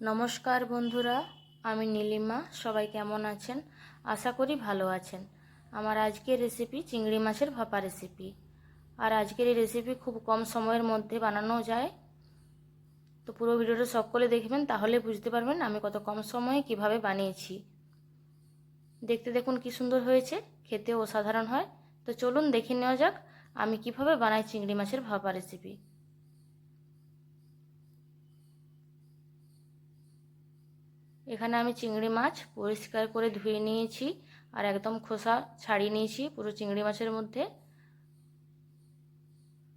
নমস্কার বন্ধুরা, আমি নীলিমা, সবাই কেমন আছেন? আশা করি ভালো আছেন। আমার আজকের রেসিপি চিংড়ি মাছের ভাপা রেসিপি আর আজকের এই রেসিপি খুব কম সময়ের মধ্যে বানানো যায়। তো পুরো ভিডিওটা সকলে দেখবেন, তাহলে বুঝতে পারবেন আমি কত কম সময়ে কীভাবে বানিয়েছি। দেখতে দেখুন কি সুন্দর হয়েছে খেতে অসাধারণ হয়। তো চলুন দেখে নেওয়া যাক আমি কীভাবে বানাই চিংড়ি মাছের ভাপা রেসিপি এখানে আমি চিংড়ি মাছ পরিষ্কার করে ধুয়ে নিয়েছি আর একদম খোসা ছাড়িয়ে নিয়েছি পুরো চিংড়ি মাছের মধ্যে।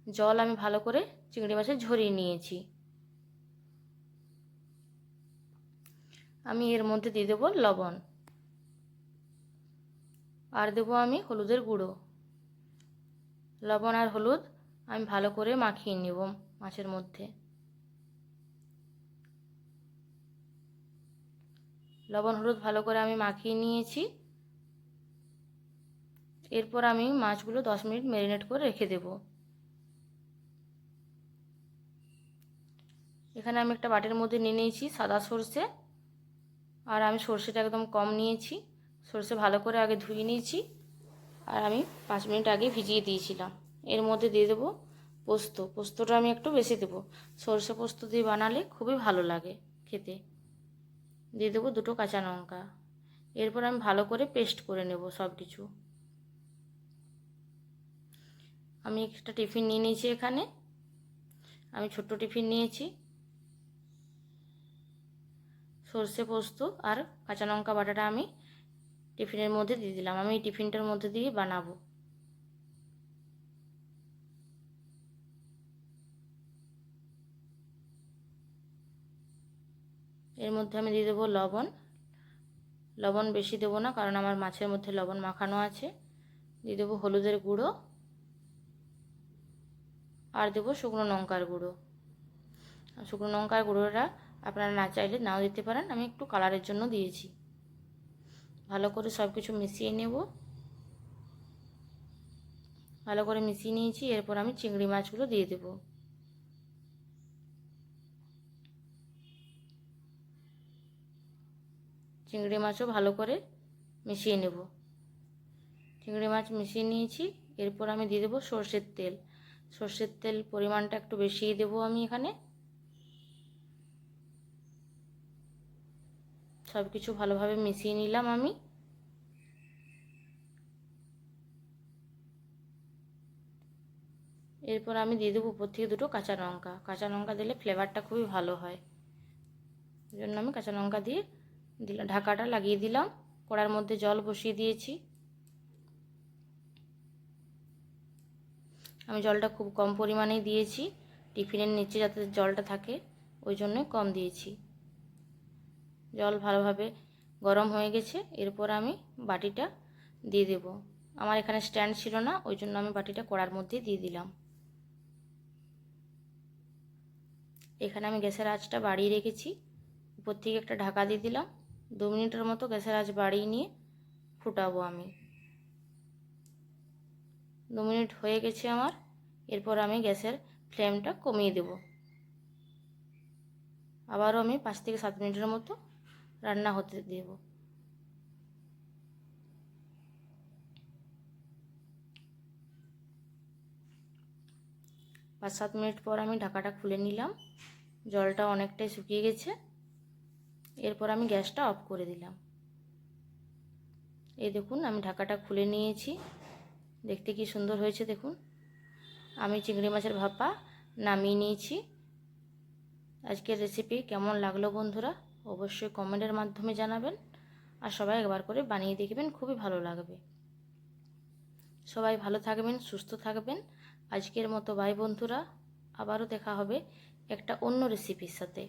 জল আমি ভালো করে চিংড়ি মাছে ঝরিয়ে নিয়েছি। আমি এর মধ্যে দিয়ে দেবো লবণ। আর দেবো আমি হলুদের গুঁড়ো। লবণ আর হলুদ আমি ভালো করে মাখিয়ে নেব মাছের মধ্যে। লবণ, হলুদ ভালো করে আমি মাখিয়ে নিয়েছি। এরপর আমি মাছগুলো দশ মিনিট ম্যারিনেট করে রেখে দেব। এখানে আমি একটা বাটির মধ্যে নিয়ে নিয়েছি সাদা সর্ষে। আর আমি সর্ষেটা একদম কম নিয়েছি। সর্ষে ভালো করে আগে ধুয়ে নিয়েছি। আর আমি পাঁচ মিনিট আগে ভিজিয়ে দিয়েছিলাম। এর মধ্যে দিয়ে দেবো পোস্ত। পোস্তটা আমি একটু বেশি দেবো। সর্ষে পোস্ত দিয়ে বানালে খুবই ভালো লাগে খেতে। দিয়ে দেবো দুটো কাঁচা লঙ্কা। এরপর আমি ভালো করে পেস্ট করে নেব সব কিছু আমি একটা টিফিন নিয়ে নিয়েছি এখানে। আমি ছোট্ট টিফিন নিয়েছি। সর্ষে পোস্ত আর কাঁচা লঙ্কা বাটাটা আমি টিফিনের মধ্যে দিয়ে দিলাম। আমি এই টিফিনটার মধ্যে দিয়ে বানাবো। এর মধ্যে আমি দিয়ে দেবো লবণ। লবণ বেশি দেবো না, কারণ আমার মাছের মধ্যে লবণ মাখানো আছে। দিয়ে দেবো হলুদের গুঁড়ো। আর দেবো শুকনো লঙ্কার গুঁড়ো। শুকনো লঙ্কার গুঁড়োটা আপনারা না চাইলে নাও দিতে পারেন। আমি একটু কালারের জন্য দিয়েছি। ভালো করে সব কিছু মিশিয়ে নেব। ভালো করে মিশিয়ে নিয়েছি। এরপর আমি চিংড়ি মাছগুলো দিয়ে দেবো। চিংড়ি মাছও ভালো করে মিশিয়ে নেব। চিংড়ি মাছ মিশিয়ে নিয়েছি, এরপর আমি দিয়ে দেবো সর্ষের তেল। সর্ষের তেল পরিমাণটা একটু বেশিই দেবো আমি এখানে। সব কিছু ভালোভাবে মিশিয়ে নিলাম আমি। এরপর আমি দিয়ে দেবো উপর থেকে দুটো কাঁচা লঙ্কা। কাঁচা লঙ্কা দিলে ফ্লেভারটা খুবই ভালো হয়। জন্য আমি কাঁচা লঙ্কা দিয়ে দিলাম, ঢাকাটা লাগিয়ে দিলাম, কড়ার মধ্যে জল বসিয়ে দিয়েছি। আমি জলটা খুব কম পরিমাণেই দিয়েছি, টিফিনের নিচে যাতে জলটা থাকে, ওই জন্য কম দিয়েছি। জল ভালোভাবে গরম হয়ে গেছে, এরপর আমি বাটিটা দিয়ে দেব। আমার এখানে স্ট্যান্ড ছিল না, ওই জন্য আমি বাটিটা কড়ার মধ্যে দিয়ে দিলাম। এখানে আমি গ্যাসের আঁচটা বাড়িয়ে রেখেছি, উপর থেকে একটা ঢাকা দিয়ে দিলাম। দু মিনিটের মতো গ্যাসের আঁচ বাড়িয়ে নিয়ে ফুটাবো আমি। দু মিনিট হয়ে গেছে আমার, এরপর আমি গ্যাসের ফ্লেমটা কমিয়ে দেব। আবারও আমি পাঁচ থেকে সাত মিনিটের মতো রান্না হতে দেব। পাঁচ সাত মিনিট পর আমি ঢাকাটা খুলে নিলাম। জলটা অনেকটাই শুকিয়ে গেছে। এরপর আমি গ্যাসটা অফ করে দিলাম। এই দেখুন, আমি ঢাকাটা খুলে নিয়েছি। দেখতে কি সুন্দর হয়েছে দেখুন। আমি চিংড়ি মাছের ভাপা নামিয়ে নিয়েছি। আজকের রেসিপি কেমন লাগল বন্ধুরা? অবশ্যই কমেন্টের মাধ্যমে জানাবেন। আর সবাই একবার করে বানিয়ে দেখবেন, খুবই ভালো লাগবে। সবাই ভালো থাকবেন, সুস্থ থাকবেন। আজকের মতো বাই বন্ধুরা। আবারও দেখা হবে একটা অন্য রেসিপির সাথে।